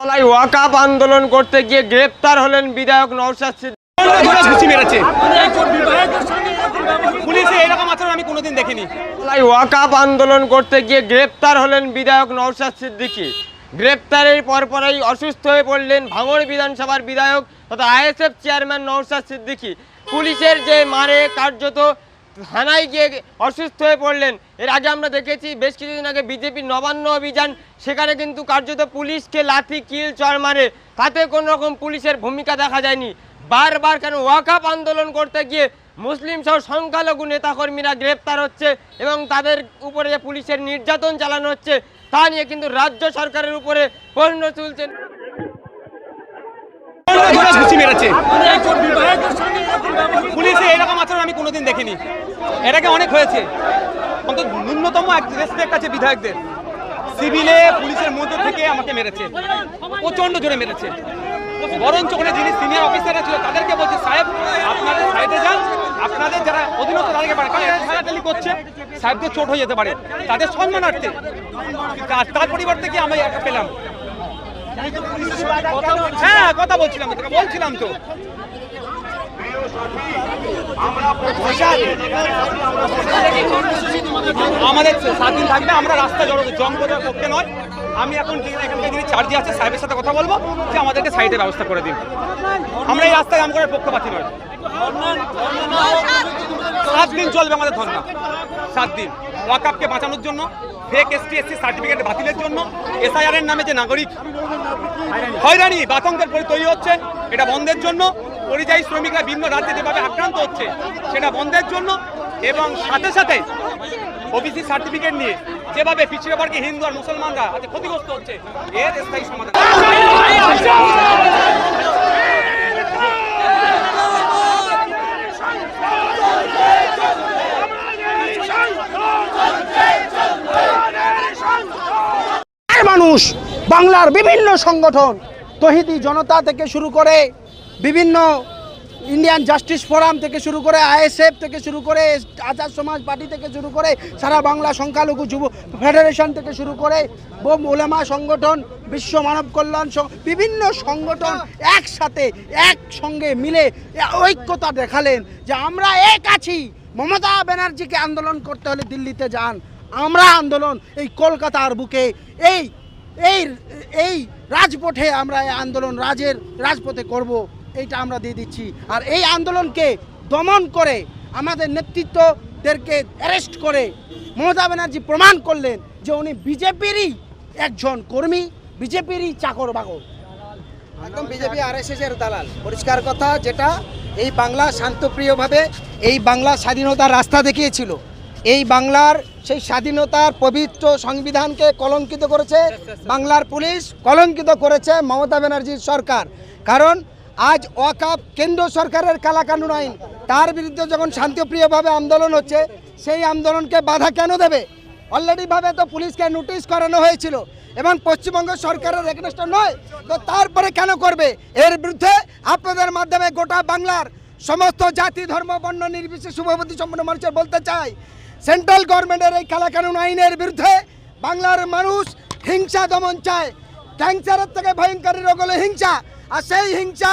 তলায় ওয়াকাপ আন্দোলন করতে গিয়ে গ্রেপ্তার হলেন বিধায়ক নওশাদ ওয়াকাপ আন্দোলন করতে গিয়ে গ্রেপ্তার হলেন বিধায়ক নওশাদ সিদ্দিকী। গ্রেপ্তারের পরপরই অসুস্থ হয়ে পড়লেন ভাঙড় বিধানসভার বিধায়ক তথা আইএসএফ চেয়ারম্যান নওশাদ সিদ্দিকী। পুলিশের যে মারে কার্যত থানায় গিয়ে অসুস্থ হয়ে পড়লেন। এর আগে আমরা দেখেছি বেশ কিছুদিন আগে বিজেপির নবান্ন অভিযান, সেখানে কিন্তু কার্যত পুলিশকে লাথি, কিল, চর মারে। তাতে কোনো রকম পুলিশের ভূমিকা দেখা যায়নি। বারবার কেন ওয়াকাপ আন্দোলন করতে গিয়ে মুসলিম সহ সংখ্যালঘু নেতাকর্মীরা গ্রেপ্তার হচ্ছে এবং তাদের উপরে যে পুলিশের নির্যাতন চালানো হচ্ছে, তা নিয়ে কিন্তু রাজ্য সরকারের উপরে প্রশ্ন তুলছেন। মেরেছে পুলিশে এরকম আচরণ আমি কোনোদিন দেখিনি। এটাকে অনেক হয়েছে। অন্তত ন্যূনতম এক রেসপেক্ট আছে বিধায়কদের। সিভিলে, পুলিশের মধ্যে থেকে আমাকে মেরেছে। প্রচণ্ড জোরে মেরেছে। বরঞ্চ ওখানে যিনি সিনিয়র অফিসাররা ছিল, তাদেরকে বলছে, সাহেব, আপনাদের সাইডে যান। আপনাদের যারা অধীনস্থ, তাদেরকে পারে কারণ করছে। সাহেবদের চোট হয়ে যেতে পারে। তাদের সম্মানার্থে। তার পরিবর্তে কি আমি একটা পেলাম। হ্যাঁ কথা বলছিলাম বলছিলাম তো। আমাদের স্বাধীন থাকবে, আমরা রাস্তা জড়ো জঙ্গলের পক্ষে নয়। আমি এখন এখানকার যিনি চার্জে আছে সাহেবের সাথে কথা বলব যে আমাদেরকে সাইডের ব্যবস্থা করে দিন আমরা এই রাস্তায় জাম করার পক্ষপাতি নয়। সাত দিন চলবে আমাদের ধর্না সাত দিন। ওয়াকাপকে বাঁচানোর জন্য ফেক এসটি এসসি সার্টিফিকেট বাতিলের জন্য এসআইআর এর নামে যে নাগরিক হয়রানি, বাতঙ্কের পরি তৈরি হচ্ছে, এটা বন্ধের জন্য। পরিযায়ী শ্রমিকরা ভিন্ন রাজ্যে যেভাবে আক্রান্ত হচ্ছে, সেটা বন্ধের জন্য এবং সাথে সাথে ওবিসি সার্টিফিকেট নিয়ে যেভাবে পিছিয়ে পড়কে হিন্দু আর মুসলমানরা আজ ক্ষতিগ্রস্ত হচ্ছে, এর স্থায়ী সমাধান। মানুষ, বাংলার বিভিন্ন সংগঠন তহিদি জনতা থেকে শুরু করে বিভিন্ন ইন্ডিয়ান জাস্টিস ফোরাম থেকে শুরু করে আইএসএফ থেকে শুরু করে আজাদ সমাজ পার্টি থেকে শুরু করে সারা বাংলা সংখ্যালঘু যুব ফেডারেশন থেকে শুরু করে বোম ওলেমা সংগঠন, বিশ্ব মানব কল্যাণ বিভিন্ন সংগঠন একসাথে, একসঙ্গে মিলে ঐক্যতা দেখালেন যে আমরা এক আছি। মমতা ব্যানার্জিকে আন্দোলন করতে হলে দিল্লিতে যান। আমরা আন্দোলন এই কলকাতার বুকে, এই এই এই রাজপথে আমরা এই আন্দোলন, রাজের রাজপথে করব, এইটা আমরা দিয়ে দিচ্ছি। আর এই আন্দোলনকে দমন করে আমাদের নেতৃত্বদেরকে অ্যারেস্ট করে মমতা ব্যানার্জি প্রমাণ করলেন যে উনি বিজেপিরই একজন কর্মী, বিজেপিরই চাকর বাকর। একদম বিজেপি আর এর দালাল। পরিষ্কার কথা যেটা, এই বাংলা শান্তপ্রিয়ভাবে এই বাংলা স্বাধীনতার রাস্তা দেখিয়েছিল। এই বাংলার সেই স্বাধীনতার পবিত্র সংবিধানকে কলঙ্কিত করেছে বাংলার পুলিশ, কলঙ্কিত করেছে মমতা ব্যানার্জির সরকার। কারণ আজ ওয়াকাপ কেন্দ্র সরকারের কালাকানুন আইন। তার বিরুদ্ধে যখন শান্তিপ্রিয়ভাবে আন্দোলন হচ্ছে, সেই আন্দোলনকে বাধা কেন দেবে? অলরেডিভাবে তো পুলিশকে নোটিশ করানো হয়েছিল এবং পশ্চিমবঙ্গ সরকারের এগেনস্ট নয়। তো তারপরে কেন করবে? এর বিরুদ্ধে আপনাদের মাধ্যমে গোটা বাংলার সমস্ত জাতি, ধর্ম, বর্ণ, নির্বিশেষে শুভবতী সম্পন্ন মানুষের বলতে চাই সেন্ট্রাল গভর্নমেন্টের এই কালাকানুন আইনের বিরুদ্ধে বাংলার মানুষ হিংসা দমন চায়। ক্যান্সারের থেকে ভয়ঙ্করী রোগ হলো হিংসা। আর সেই হিংসা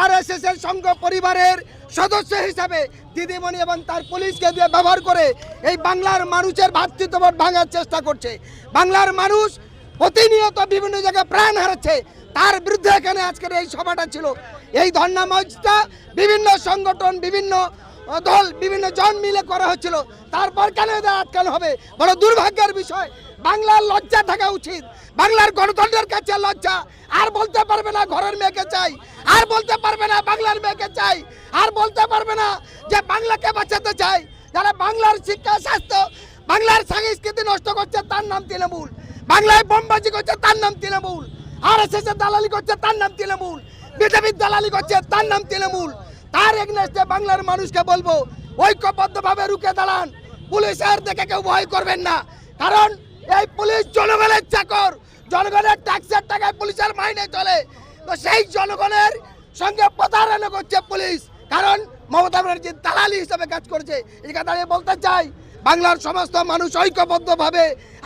আর এস এস এর সংঘ পরিবারের সদস্য হিসাবে দিদিমণি এবং তার পুলিশকে দিয়ে ব্যবহার করে এই বাংলার মানুষের ভাতৃত্ববোধ ভাঙার চেষ্টা করছে। বাংলার মানুষ প্রতিনিয়ত বিভিন্ন জায়গায় প্রাণ হারাচ্ছে। তার বিরুদ্ধে এখানে আজকের এই সভাটা ছিল। এই ধর্ণা মঞ্চটা বিভিন্ন সংগঠন, বিভিন্ন দল বিভিন্ন জন মিলে করা হচ্ছিল। তারপর কেন এদের আটকানো হবে? বড় দুর্ভাগ্যের বিষয়। বাংলার লজ্জা থাকা উচিত। বাংলার গণতন্ত্রের কাছে লজ্জা। আর বলতে পারবে না ঘরের মেয়েকে চাই। আর বলতে পারবে না বাংলার মেয়েকে চাই। আর বলতে পারবে না যে বাংলাকে বাঁচাতে চাই। যারা বাংলার শিক্ষা, স্বাস্থ্য, বাংলার সংস্কৃতি নষ্ট করছে, তার নাম তৃণমূল। বাংলায় বোমবাজি করছে, তার নাম তৃণমূল। আর এস দালালি করছে, তার নাম তৃণমূল। বিজেপির দালালি করছে, তার নাম তৃণমূল। তার এগনেস্টে বাংলার মানুষকে বলব, ঐক্যবদ্ধভাবে রুখে দাঁড়ান। পুলিশের দেখে কেউ ভয় করবেন না। কারণ এই পুলিশ জনগণের চাকর, জনগণের ট্যাক্সের টাকায় পুলিশের মাইনে চলে। তো সেই জনগণের সঙ্গে প্রতারণা করছে পুলিশ। কারণ মমতা ব্যানার্জি দালালি হিসেবে কাজ করছে। কথা দাঁড়িয়ে বলতে চাই, বাংলার সমস্ত মানুষ ঐক্যবদ্ধভাবে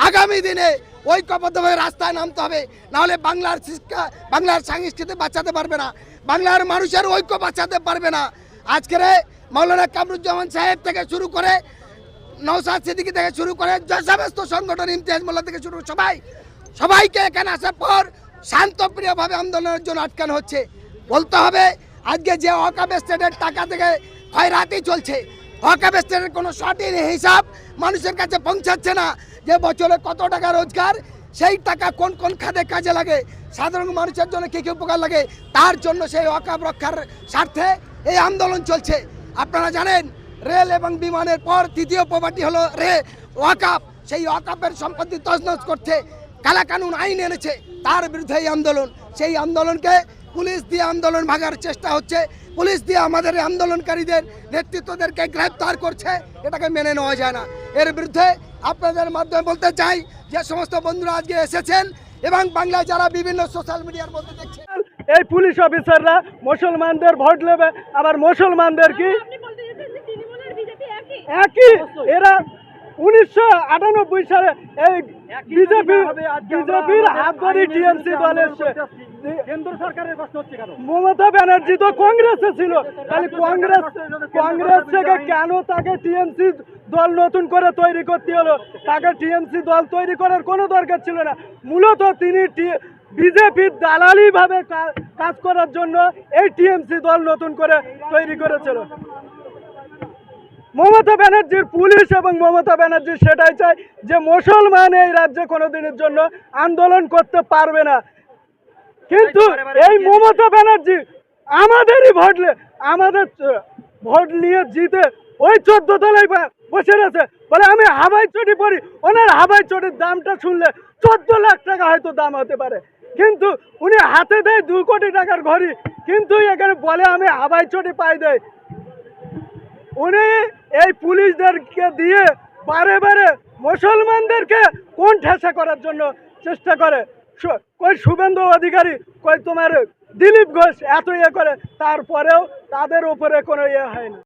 আগামী দিনে ঐক্যবদ্ধভাবে রাস্তায় নামতে হবে। নাহলে বাংলার শিক্ষা, বাংলার সংস্কৃতি বাঁচাতে পারবে না। বাংলার মানুষের ঐক্য বাঁচাতে পারবে না। আজকের মৌলানা কামরুজ্জামান সাহেব থেকে শুরু করে নৌসাদ সিদ্দিকি থেকে শুরু করে সমস্ত সংগঠন, ইমতিয়াজ মোল্লা থেকে শুরু সবাই, সবাইকে এখানে আসার পর শান্তপ্রিয়ভাবে আন্দোলনের জন্য আটকানো হচ্ছে। বলতে হবে, আজকে যে অকাব স্টেটের টাকা থেকে খয়রাতি চলছে অকাব স্টেটের কোনো সঠিক হিসাব মানুষের কাছে পৌঁছাচ্ছে না যে বছরে কত টাকা রোজগার, সেই টাকা কোন কোন খাতে কাজে লাগে সাধারণ মানুষের জন্য কী কী উপকার লাগে, তার জন্য সেই অকাব রক্ষার স্বার্থে এই আন্দোলন চলছে। আপনারা জানেন, রেল এবং বিমানের পর তৃতীয় প্রপার্টি হলো রে ওয়াকাপ সেই ওয়াকাপের সম্পত্তি তছনছ করছে কালাকানুন আইন এনেছে, তার বিরুদ্ধে এই আন্দোলন। সেই আন্দোলনকে পুলিশ দিয়ে আন্দোলন ভাগার চেষ্টা হচ্ছে। পুলিশ দিয়ে আমাদের আন্দোলনকারীদের নেতৃত্বদেরকে গ্রেপ্তার করছে, এটাকে মেনে নেওয়া যায় না। এর বিরুদ্ধে আপনাদের মাধ্যমে বলতে চাই, যে সমস্ত বন্ধুরা আজকে এসেছেন এবং বাংলায় যারা বিভিন্ন সোশ্যাল মিডিয়ার মধ্যে দেখছেন এই পুলিশ অফিসাররা মুসলমানদের ভোট নেবে আবার মুসলমানদের কি? একই? একই। এরা উনিশশো আটানব্বই সালে এই বিজেপি বিজেপির হাত ধরে টিএমসি দল এসছে কেন্দ্র সরকারের প্রশ্ন হচ্ছে কেন? মমতা ব্যানার্জি তো কংগ্রেসে ছিল। তাহলে কংগ্রেস কংগ্রেস থেকে কেন তাকে টিএমসি দল নতুন করে তৈরি করতে হলো। তাকে টিএমসি দল তৈরি করার কোনো দরকার ছিল না। মূলত তিনি বিজেপির দালালি ভাবে কাজ করার জন্য এই টিএমসি দল নতুন করে তৈরি করেছিল। মমতা ব্যানার্জির পুলিশ এবং মমতা ব্যানার্জি সেটাই চায় যে মুসলমান এই রাজ্যে কোনোদিনের জন্য আন্দোলন করতে পারবে না। কিন্তু এই মমতা ব্যানার্জি আমাদেরই ভোটলে আমাদের ভোট নিয়ে জিতে ওই চোদ্দ তলায় বসে রয়েছে। বলে, আমি হাবাই চটি পরি। ওনার হাবাই চটির দামটা শুনলে চোদ্দ লাখ টাকা হয়তো দাম হতে পারে। কিন্তু উনি হাতে দেয় দু কোটি টাকার ঘড়ি। কিন্তু এখানে বলে, আমি হাবাই চটি পাই দেয় উনি এই পুলিশদেরকে দিয়ে বারে বারে মুসলমানদেরকে কোন ঠেসা করার জন্য চেষ্টা করে? কই শুভেন্দু অধিকারী, কই তোমার দিলীপ ঘোষ এত ইয়ে করে, তারপরেও তাদের উপরে কোনো ইয়ে হয় না।